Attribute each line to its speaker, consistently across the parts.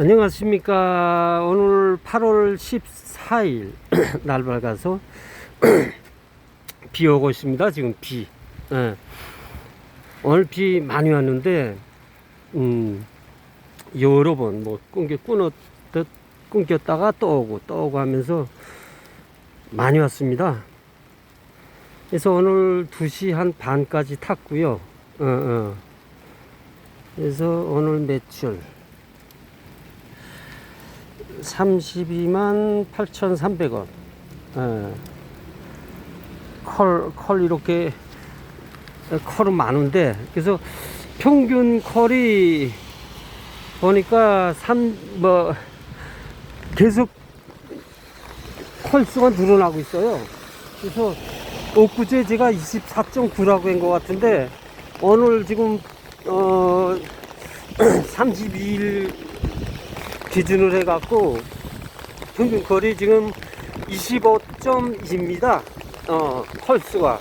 Speaker 1: 안녕하십니까. 오늘 8월 14일 날 밝아서 비 오고 있습니다. 지금 비. 예. 오늘 비 많이 왔는데, 음, 여러 번, 뭐, 끊겨, 끊었듯, 끊겼다가 또 오고, 또 오고 하면서 많이 왔습니다. 그래서 오늘 2시 한 반까지 탔고요. 어, 어. 그래서 오늘 매출 32만 8,300원. 예. 컬, 컬 이렇게 컬은 많은데 그래서 평균 컬이 보니까 3, 뭐 계속 컬 수가 늘어나고 있어요. 그래서 엊그제 제가 24.9라고 한 것 같은데 오늘 지금 어 32일 기준으로 해갖고 평균 거리 지금 25.2입니다. 어, 펄스가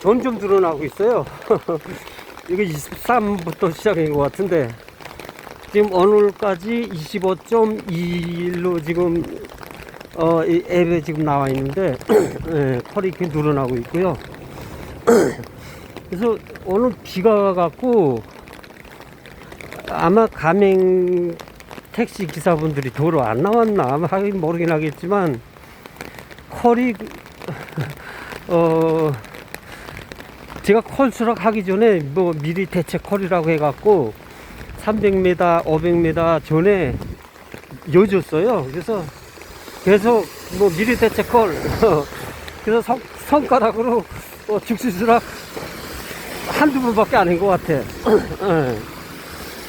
Speaker 1: 점점 늘어나고 있어요. 이거 23부터 시작인 것 같은데 지금 오늘까지 25.2로 지금 어, 이 앱에 지금 나와 있는데 예, 펄이 이렇게 늘어나고 있고요. 그래서 오늘 비가 와갖고 아마 가맹 택시 기사분들이 도로 안 나왔나 하긴 모르긴 하겠지만 컬이 어 제가 컬 수락하기 전에 뭐 미리 대체 컬이라고 해갖고 300m, 500m 전에 여줬어요. 그래서 계속 뭐 미리 대체 컬 그래서 성, 손가락으로 어, 죽수수락 한두 번밖에 안 한 것 같아.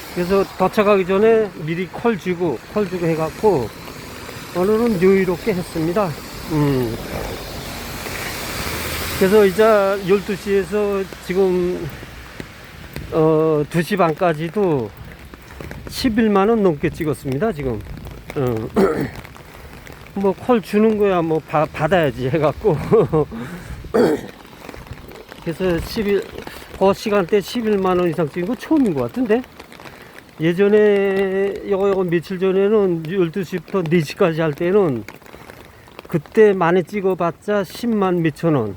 Speaker 1: 예. 그래서 도착하기 전에 미리 콜 주고 콜 주고 해갖고 오늘은 여유롭게 했습니다. 음. 그래서 이제 12시에서 지금 어 2시 반까지도 11만 원 넘게 찍었습니다. 지금. 어. 뭐콜 주는 거야 뭐 바, 받아야지 해갖고 그래서 11, 그 시간대 11만 원 이상 찍은 거 처음인 것 같은데 예전에 요거 요거 며칠 전에는 12시부터 4시까지 할 때는 그때 많이 찍어봤자 10만 몇천 원.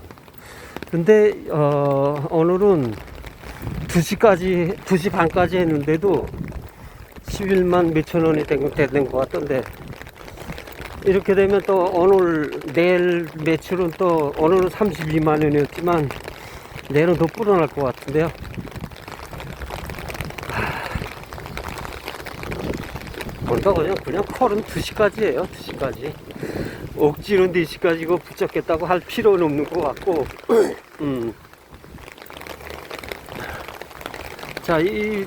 Speaker 1: 근데 어 오늘은 2시까지 2시 반까지 했는데도 11만 몇천 원이 된, 되는 것 같던데 이렇게 되면 또 오늘 내일 매출은 또 오늘은 32만 원이었지만 내일은 더 불어날 것 같은데요. 보니까 그냥, 그냥 컬은 2시까지예요 2시까지. 억지로 4시까지 이거 붙잡겠다고 할 필요는 없는 것 같고, 음. 자, 이,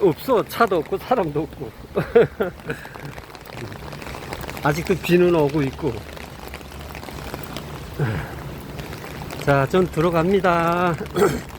Speaker 1: 없어. 차도 없고, 사람도 없고. 아직도 비는 오고 있고. 자, 전 들어갑니다.